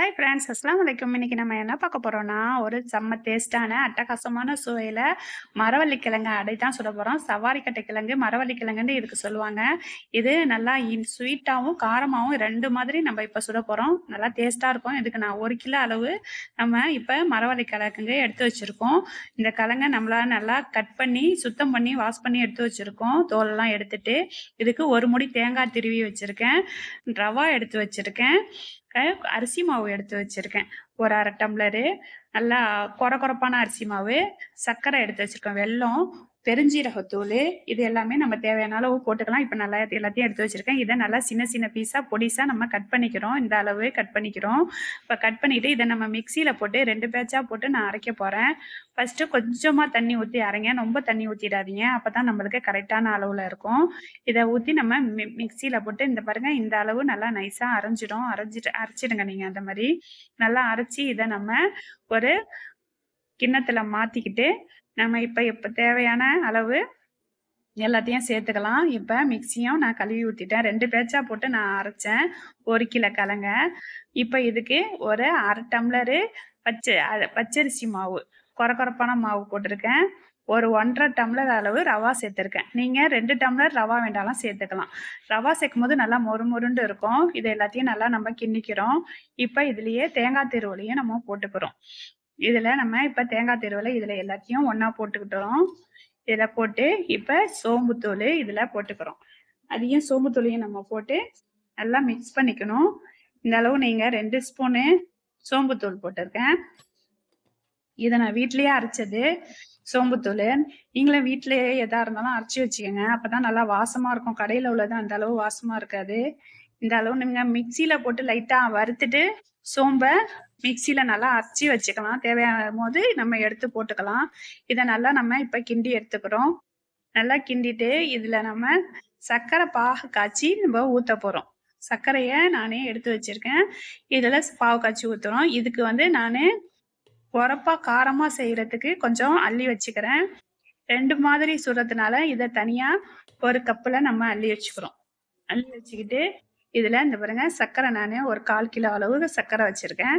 Hi friends அஸ்லாம் வலைக்கும் இன்னைக்கு நம்ம என்ன பார்க்க போகிறோம்னா ஒரு செம்ம டேஸ்டான அட்டகாசமான சுவையில் மரவள்ளி கிழங்கு அடை தான் சொல்ல போகிறோம் சவாரி கட்டை கிழங்கு மரவள்ளி கிழங்குன்னு இதுக்கு சொல்லுவாங்க. இது நல்லா ஸ்வீட்டாகவும் காரமாகவும் ரெண்டு மாதிரி நம்ம இப்போ சுட போகிறோம் நல்லா டேஸ்ட்டாக இருக்கும். இதுக்கு நான் ஒரு கிலோ அளவு நம்ம இப்போ மரவள்ளி கிழங்குங்க எடுத்து வச்சுருக்கோம். இந்த கிழங்கை நம்மளால் நல்லா கட் பண்ணி சுத்தம் பண்ணி வாஷ் பண்ணி எடுத்து வச்சுருக்கோம். தோலெல்லாம் எடுத்துட்டு இதுக்கு ஒரு முடி தேங்காய் திருவி வச்சுருக்கேன். ரவா எடுத்து வச்சுருக்கேன். அரிசி மாவு எடுத்து வச்சுருக்கேன். ஒரு அரை டம்ளரு. நல்லா குறை குறைப்பான அரிசி மாவு. சர்க்கரை எடுத்து வச்சுருக்கேன். வெல்லம் பெருஞ்சீரகத்தூள் இது எல்லாமே நம்ம தேவையான அளவு போட்டுக்கலாம். இப்போ நல்லா எல்லாத்தையும் எடுத்து வச்சுருக்கேன். இதை நல்லா சின்ன சின்ன பீஸாக பொடிசாக நம்ம கட் பண்ணிக்கிறோம். இந்த அளவு கட் பண்ணிக்கிறோம். இப்போ கட் பண்ணிவிட்டு இதை நம்ம மிக்சியில் போட்டு ரெண்டு பேட்சாக போட்டு நான் அரைக்க போகிறேன் ஃபஸ்ட்டு கொஞ்சமாக தண்ணி ஊற்றி அரைங்க. ரொம்ப தண்ணி ஊற்றிடாதீங்க அப்போ தான் நம்மளுக்கு கரெக்டான அளவில் இருக்கும். இதை ஊற்றி நம்ம மி மிக்சியில் போட்டு இந்த பாருங்கள் இந்த அளவு நல்லா நைஸாக அரைஞ்சிடும். அரைஞ்சிட்டு அரைச்சிடுங்க நீங்கள் அந்த மாதிரி. நல்லா அரைச்சி இதை நம்ம ஒரு கிண்ணத்தில் மாற்றிக்கிட்டு நம்ம இப்போ இப்போ தேவையான அளவு எல்லாத்தையும் சேர்த்துக்கலாம். இப்போ மிக்சியும் நான் கழுவி ஊற்றிட்டேன் ரெண்டு பேச்சா போட்டு நான் அரைச்சேன். ஒரு கிலோ கலங்க. இப்போ இதுக்கு ஒரு அரை டம்ளரு பச்சை பச்சரிசி மாவு குறை குறைப்பான மாவு போட்டிருக்கேன். ஒரு ஒன்றரை டம்ளர் அளவு ரவா சேர்த்துருக்கேன். நீங்கள் ரெண்டு டம்ளர் ரவா வேண்டாலும் சேர்த்துக்கலாம். ரவா சேர்க்கும் போது நல்லா மொறு மொறுண்டு இருக்கும். இது எல்லாத்தையும் நல்லா நம்ம கிண்ணிக்கிறோம். இப்போ இதுலேயே தேங்காய் திருவலையும் நம்ம போட்டுக்கிறோம். இதில் நம்ம இப்போ தேங்காய் தெருவில் இதில் எல்லாத்தையும் ஒன்றா போட்டுக்கிட்டோம். இதில் போட்டு இப்போ சோம்புத்தூள் இதில் போட்டுக்கிறோம். அதையும் சோம்புத்தூளையும் நம்ம போட்டு நல்லா மிக்ஸ் பண்ணிக்கணும். இந்த அளவு நீங்கள் ரெண்டு ஸ்பூனு சோம்புத்தூள் போட்டிருக்கேன். இதை நான் வீட்லேயே அரைச்சது சோம்புத்தூள் நீங்களும் வீட்டிலேயே எதாக இருந்தாலும் அரைச்சி வச்சுக்கோங்க. அப்போ தான் நல்லா வாசமாக இருக்கும். கடையில் உள்ளது அந்த அளவு வாசமாக இருக்காது. இந்த அளவு நீங்கள் மிக்சியில் போட்டு லைட்டாக வறுத்துட்டு சோம்பை மிக்சியில் நல்லா அரைச்சி வச்சுக்கலாம். தேவையான போது நம்ம எடுத்து போட்டுக்கலாம். இதை நல்லா நம்ம இப்போ கிண்டி எடுத்துக்கிறோம். நல்லா கிண்டிட்டு இதில் நம்ம சர்க்கரை பாகு காய்ச்சி நம்ம ஊத்த போகிறோம் சர்க்கரையை நானே எடுத்து வச்சிருக்கேன். இதில் பாவு காய்ச்சி ஊற்றுறோம் இதுக்கு வந்து நான் உரப்பா காரமாக செய்கிறதுக்கு கொஞ்சம் அள்ளி வச்சுக்கிறேன். ரெண்டு மாதிரி சுடுறதுனால இதை தனியாக ஒரு கப்பில் நம்ம அள்ளி வச்சுக்கிறோம். அள்ளி வச்சுக்கிட்டு இதில் இந்த பாருங்க சர்க்கரை நான் ஒரு கால் கிலோ அளவு சர்க்கரை வச்சுருக்கேன்.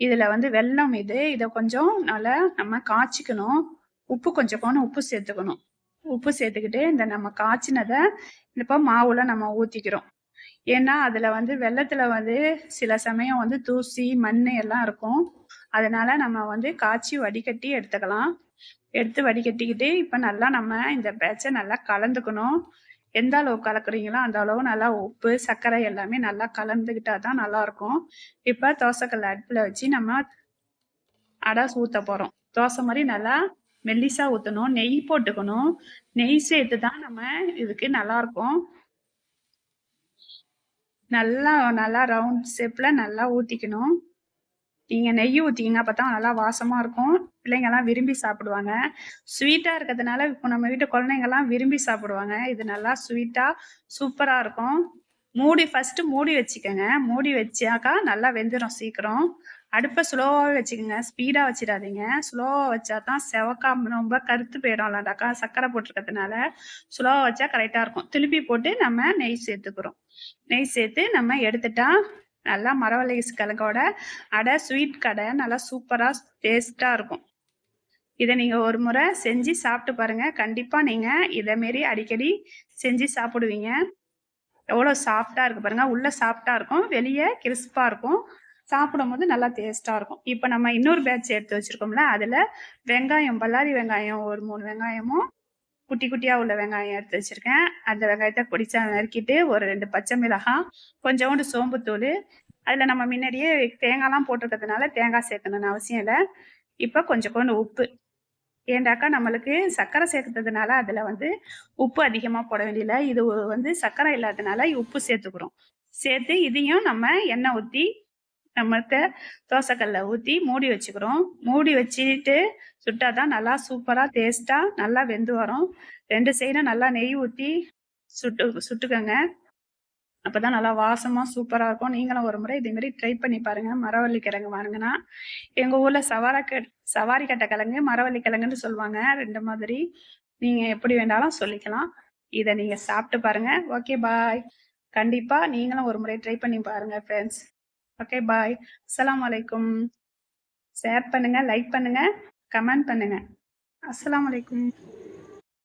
இதில் வந்து வெல்லம் இது இதை கொஞ்சம் நல்லா நம்ம காய்ச்சிக்கணும். உப்பு கொஞ்சம் போன உப்பு சேர்த்துக்கணும். உப்பு சேர்த்துக்கிட்டு இந்த நம்ம காய்ச்சினதை இப்போ மாவுல நம்ம ஊற்றிக்கிறோம் ஏன்னா அதில் வந்து வெள்ளத்தில் வந்து சில சமயம் வந்து தூசி மண் எல்லாம் இருக்கும். அதனால நம்ம வந்து காய்ச்சி வடிகட்டி எடுத்துக்கலாம். எடுத்து வடிகட்டிக்கிட்டு இப்போ நல்லா நம்ம இந்த பேட்சை நல்லா கலந்துக்கணும். எந்த அளவு கலக்குறீங்களோ அந்த அளவு நல்லா உப்பு சர்க்கரை எல்லாமே நல்லா கலந்துக்கிட்டா தான் நல்லா இருக்கும் இப்போ தோசைக்கல் அடுப்பில் வச்சு நம்ம அடை ஊற்ற போகிறோம் தோசை மாதிரி நல்லா மெல்லிசா ஊற்றணும் நெய் போட்டுக்கணும். நெய் சேர்த்து தான் நம்ம இதுக்கு நல்லா இருக்கும் நல்லா நல்லா ரவுண்ட் ஷேப்பில் நல்லா ஊற்றிக்கணும் நீங்கள் நெய் ஊற்றிங்கன்னா பார்த்தா நல்லா வாசமாக இருக்கும். பிள்ளைங்கள்லாம் விரும்பி சாப்பிடுவாங்க. ஸ்வீட்டாக இருக்கிறதுனால இப்போ நம்ம வீட்டு குழந்தைங்கள்லாம் விரும்பி சாப்பிடுவாங்க. இது நல்லா ஸ்வீட்டாக சூப்பராக இருக்கும். மூடி ஃபஸ்ட்டு மூடி வச்சுக்கோங்க. மூடி வச்சாக்கா நல்லா வெந்துடும் சீக்கிரம். அடுப்பை ஸ்லோவாகவே வச்சுக்கோங்க. ஸ்பீடாக வச்சிடாதீங்க. ஸ்லோவாக வச்சா தான் செவக்கா ரொம்ப கருத்து போயிடும். இல்லாண்டாக்கா சர்க்கரை போட்டிருக்கிறதுனால ஸ்லோவாக வச்சா கரெக்டாக இருக்கும். திருப்பி போட்டு நம்ம நெய் சேர்த்துக்கிறோம். நெய் சேர்த்து நம்ம எடுத்துட்டா நல்லா மரவள்ளி கிழங்கோட அடை ஸ்வீட் கடை. நல்லா சூப்பராக டேஸ்ட்டாக இருக்கும். இதை நீங்கள் ஒரு முறை செஞ்சு சாப்பிட்டு பாருங்கள் கண்டிப்பாக நீங்கள் இதேமாரி அடிக்கடி செஞ்சு சாப்பிடுவீங்க. எவ்வளோ சாஃப்டாக இருக்குது பாருங்கள் உள்ளே சாஃப்டாக இருக்கும். வெளியே கிறிஸ்பாக இருக்கும். சாப்பிடும்போது நல்லா டேஸ்ட்டாக இருக்கும். இப்போ நம்ம இன்னொரு பேட்ச் எடுத்து வச்சுருக்கோம்ல அதில் வெங்காயம் பல்லாரி வெங்காயம் ஒரு மூணு வெங்காயமும் குட்டி குட்டியாக உள்ள வெங்காயம் எடுத்து வச்சுருக்கேன். அந்த வெங்காயத்தை பிடிச்சா நறுக்கிட்டு ஒரு ரெண்டு பச்சை மிளகாய் கொஞ்சோண்டு சோம்புத்தூள். அதில் நம்ம முன்னாடியே தேங்காய்லாம் போட்டிருக்கிறதுனால தேங்காய் சேர்க்கணும்னு அவசியம் இல்லை. இப்போ கொஞ்சம் கொண்டு உப்பு. ஏண்டாக்கா நம்மளுக்கு சர்க்கரை சேர்க்கறதுனால அதில் வந்து உப்பு அதிகமாக போட வேண்டியதில்லை. இது வந்து சர்க்கரை இல்லாததுனால உப்பு சேர்த்துக்கிறோம். சேர்த்து இதையும் நம்ம எண்ணெய் ஊற்றி நம்மளுக்கு தோசைக்கல்ல ஊற்றி மூடி வச்சுக்கிறோம். மூடி வச்சுட்டு சுட்டால் தான் நல்லா சூப்பராக டேஸ்ட்டாக நல்லா வெந்து வரும். ரெண்டு சைடும் நல்லா நெய் ஊற்றி சுட்டு சுட்டுக்கோங்க. அப்போ தான் நல்லா வாசமாக சூப்பராக இருக்கும். நீங்களும் ஒரு முறை இதேமாரி ட்ரை பண்ணி பாருங்கள் மரவள்ளி கிழங்கு வாங்கினா எங்கள் ஊரில் சவாரா சவாரி கட்ட கிழங்கு மரவள்ளி கிழங்குன்னு சொல்லுவாங்க. ரெண்டு மாதிரி. நீங்கள் எப்படி வேண்டாலும் சொல்லிக்கலாம். இதை நீங்கள் சாப்பிட்டு பாருங்கள் ஓகே பாய் கண்டிப்பாக நீங்களும் ஒரு முறை ட்ரை பண்ணி பாருங்கள் ஃப்ரெண்ட்ஸ் ஓகே பாய் அஸ்லாம் வலைக்கும் ஷேர் பண்ணுங்க லைக் பண்ணுங்க கமெண்ட் பண்ணுங்க. அஸ்லாம் வலைக்கும்